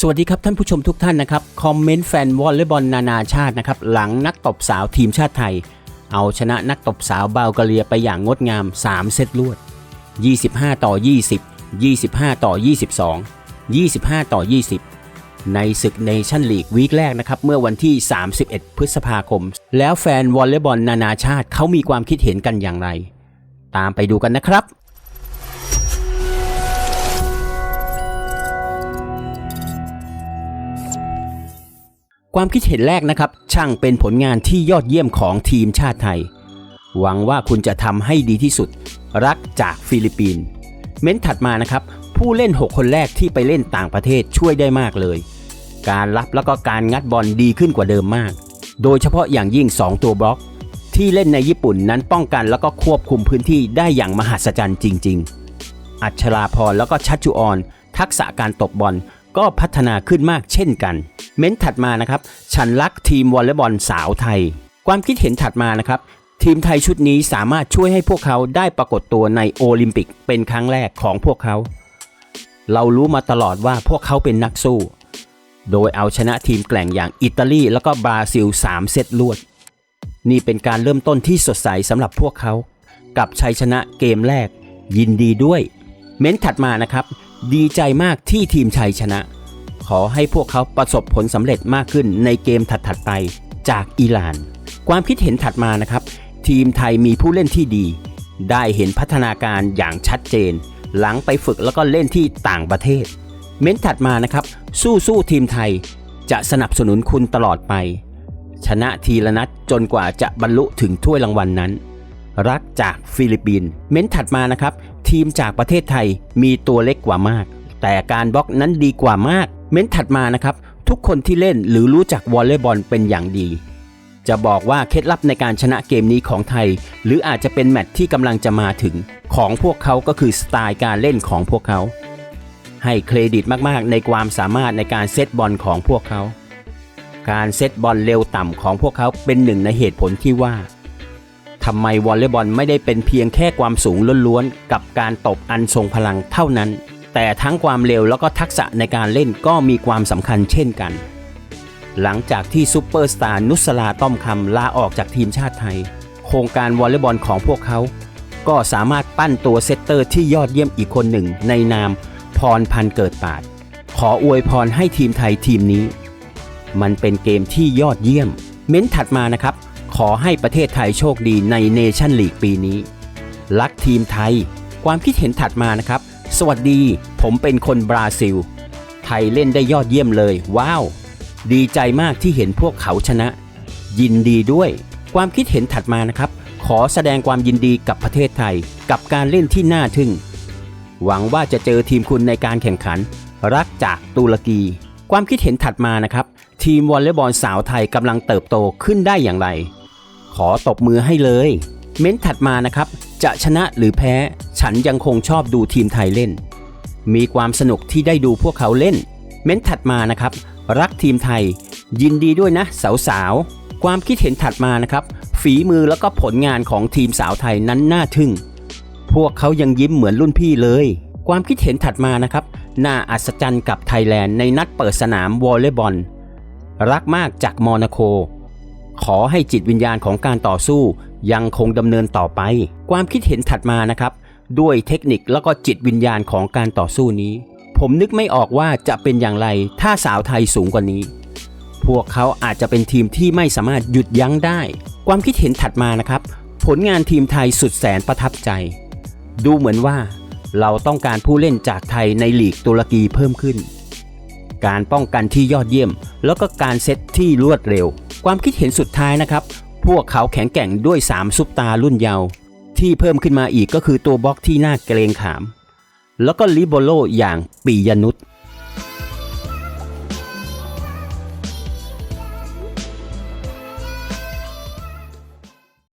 สวัสดีครับท่านผู้ชมทุกท่านนะครับ คอมเมนต์แฟนวอลเลย์บอลนานาชาตินะครับ หลังนักตบสาวทีมชาติไทย เอาชนะนักตบสาวบัลแกเรียไปอย่างงดงาม 3 เซตรวด 25 ต่อ 20 25 ต่อ 22 25 ต่อ 20 ในศึกเนชั่นลีกวีคแรกนะครับ เมื่อวันที่ 31 พฤษภาคม แล้วแฟนวอลเลย์บอลนานาชาติเขามีความคิดเห็นกันอย่างไร ตามไปดูกันนะครับ ความคิดเห็นแรกนะครับ ช่างเป็นผลงานที่ยอดเยี่ยมของทีมชาติไทย หวังว่าคุณจะทำให้ดีที่สุด รักจากฟิลิปปินส์เม้นถัดมานะครับ ผู้เล่น 6 คนแรกที่ไปเล่นต่างประเทศช่วยได้มากเลย การรับแล้วก็การงัดบอลดีขึ้นกว่าเดิมมาก โดยเฉพาะอย่างยิ่ง 2 ตัวบล็อก ที่เล่นในญี่ปุ่นนั้นป้องกันแล้วก็ควบคุมพื้นที่ได้อย่างมหัศจรรย์จริง ๆ อัชราพรแล้วก็ชัชจุออนทักษะการตบบอล ก็พัฒนาขึ้นมากเช่นกัน เม้นถัดมานะครับ ฉันรักทีมวอลเลย์บอลสาวไทย ความคิดเห็นถัดมานะครับ ทีมไทยชุดนี้สามารถช่วยให้พวกเขาได้ปรากฏตัวในโอลิมปิกเป็นครั้งแรกของพวกเขา เรารู้มาตลอดว่าพวกเขาเป็นนักสู้ โดยเอาชนะทีมแกล่งอย่างอิตาลีแล้วก็บราซิล 3 เซตรวด นี่เป็นการเริ่มต้นที่สดใสสำหรับพวกเขา กับชัยชนะเกมแรก ยินดีด้วย เม้นถัดมานะครับ ดีใจมากที่ทีมชัยชนะ ขอให้พวกเขาประสบผลสำเร็จมากขึ้นในเกมถัดๆไปจากอิหร่าน ความคิดเห็นถัดมานะครับ ทีมไทยมีผู้เล่นที่ดี ได้เห็นพัฒนาการอย่างชัดเจน หลังไปฝึกแล้วก็เล่นที่ต่างประเทศ เม้นถัดมานะครับ สู้สู้ๆทีมไทย จะสนับสนุนคุณตลอดไป ชนะทีละนัดจนกว่าจะบรรลุถึงถ้วยรางวัลนนั้น รักจากฟิลิปปินส์เม้นถัดมานะครับ ทีมจากประเทศไทยมีตัวเล็กกว่ามาก แต่การบล็อกนั้นดีกว่ามาก เม้นถัดมานะครับ ทุกคนที่เล่นหรือรู้จักวอลเลย์บอลเป็นอย่างดี จะบอกว่าเคล็ดลับในการชนะเกมนี้ของไทย หรืออาจจะเป็นแมตช์ที่กำลังจะมาถึง ของพวกเขาก็คือสไตล์การเล่นของพวกเขา ให้เครดิตมากๆ ในความสามารถในการเซตบอลของพวกเขา การเซตบอลเร็วต่ำของพวกเขาเป็นหนึ่งในเหตุผลที่ว่า ทำไมวอลเลย์บอลไม่ได้เป็นเพียงแค่ความสูงล้วนๆ กับการตบอันทรงพลังเท่านั้น แต่ทั้งความเร็วแล้วก็ทักษะในการเล่นก็มีความสำคัญเช่นกัน หลังจากที่ซูเปอร์สตาร์นุสลาต้อมคำลาออกจากทีมชาติไทย โครงการวอลเลย์บอลของพวกเขา ก็สามารถปั้นตัวเซตเตอร์ที่ยอดเยี่ยมอีกคนหนึ่ง ในนามพรพันธ์เกิดปาด ขออวยพรให้ทีมไทยทีมนี้ มันเป็นเกมที่ยอดเยี่ยม เม้นถัดมานะครับ ขอให้ประเทศไทยโชคดีในเนชั่นลีกปีนี้ รักทีมไทย ความคิดเห็นถัดมานะครับ สวัสดี ผมเป็นคนบราซิล ไทยเล่นได้ยอดเยี่ยมเลย ว้าว ดีใจมากที่เห็นพวกเขาชนะ ยินดีด้วย ความคิดเห็นถัดมานะครับ ขอแสดงความยินดีกับประเทศไทย กับการเล่นที่น่าทึ่ง หวังว่าจะเจอทีมคุณในการแข่งขัน รักจากตุรกี ความคิดเห็นถัดมานะครับทีมวอลเลย์บอลสาวไทยกำลังเติบโตขึ้นได้อย่างไร ขอตบมือให้เลย เม้นถัดมานะครับ จะชนะหรือแพ้ ฉันยังคงชอบดูทีมไทยเล่น มีความสนุกที่ได้ดูพวกเขาเล่น เม้นถัดมานะครับ รักทีมไทย ยินดีด้วยนะ สาวๆ ความคิดเห็นถัดมานะครับ ฝีมือแล้วก็ผลงานของทีมสาวไทยนั้นน่าทึ่ง พวกเขายังยิ้มเหมือนรุ่นพี่เลย ความคิดเห็นถัดมานะครับน่าอัศจรรย์กับไทยแลนด์ในนัดเปิดสนามวอลเลย์บอลรักมากจากมอนาโก ขอให้จิตวิญญาณของการต่อสู้ ยังคงดำเนินต่อไป ความคิดเห็นถัดมานะครับ ด้วยเทคนิคแล้วก็จิตวิญญาณของการต่อสู้นี้ ผมนึกไม่ออกว่าจะเป็นอย่างไรถ้าสาวไทยสูงกว่านี้ พวกเขาอาจจะเป็นทีมที่ไม่สามารถหยุดยั้งได้ ความคิดเห็นถัดมานะครับ ผลงานทีมไทยสุดแสนประทับใจ ดูเหมือนว่า เราต้องการผู้เล่นจากไทยในลีกตุรกีเพิ่มขึ้น การป้องกันที่ยอดเยี่ยม แล้วก็การเซตที่รวดเร็ว ความคิดเห็นสุดท้ายนะครับ พวกเขาแข็งแกร่งด้วย 3 ซุปตารุ่นเยาว์ที่เพิ่มขึ้นมาอีกก็คือตัวบล็อกที่น่าเกรงขาม แล้วก็ลิโบโลอย่างปียนุษย์